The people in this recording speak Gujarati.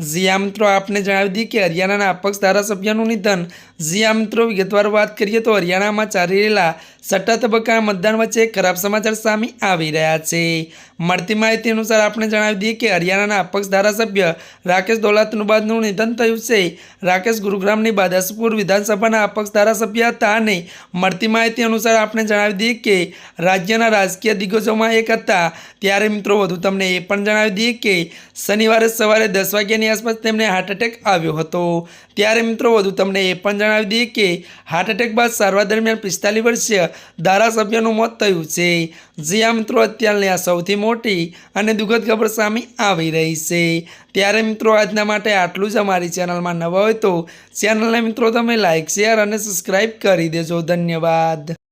જીયા મિત્રો, આપને જણાવી દઈએ કે હરિયાણાના અપક્ષ ધારાસભ્યનું નિધન. જીયા મિત્રો, વિગતવાર વાત કરીએ તો હરિયાણામાં ચાલી રહેલા સટ્ટા તબક્કાના મતદાન વચ્ચે ખરાબ સમાચાર સામે આવી રહ્યા છે. મળતી માહિતી અનુસાર આપણે જણાવી દઈએ કે હરિયાણાના અપક્ષ ધારાસભ્ય રાકેશ દોલાતનુબાદનું નિધન થયું છે. રાકેશ ગુરુગ્રામની બાદાસપુર વિધાનસભાના અપક્ષ ધારાસભ્ય હતા અને મળતી માહિતી અનુસાર આપણે જણાવી દઈએ કે રાજ્યના રાજકીય દિગ્ગજોમાં એક હતા. ત્યારે મિત્રો, વધુ તમને એ પણ જણાવી દઈએ કે શનિવારે સવારે દસ વાગ્યાની આસપાસ તેમને હાર્ટ એટેક આવ્યો હતો. ત્યારે મિત્રો વધુ તમને એ પણ જણાવી દઈએ કે હાર્ટ એટેક બાદ સારવાર દરમિયાન પિસ્તાલીસ વર્ષીય ધારાસભ્યનું મોત થયું છે. જે આ મિત્રો અત્યારની આ સૌથી મોટી અને દુઃખદ ખબર સામે આવી રહી છે. ત્યારે મિત્રો આજના માટે આટલું જ અમારી ચેનલમાં નવા હોય તો ચેનલને મિત્રો તમે લાઇક શેર અને સબસ્ક્રાઈબ કરી દેજો. ધન્યવાદ.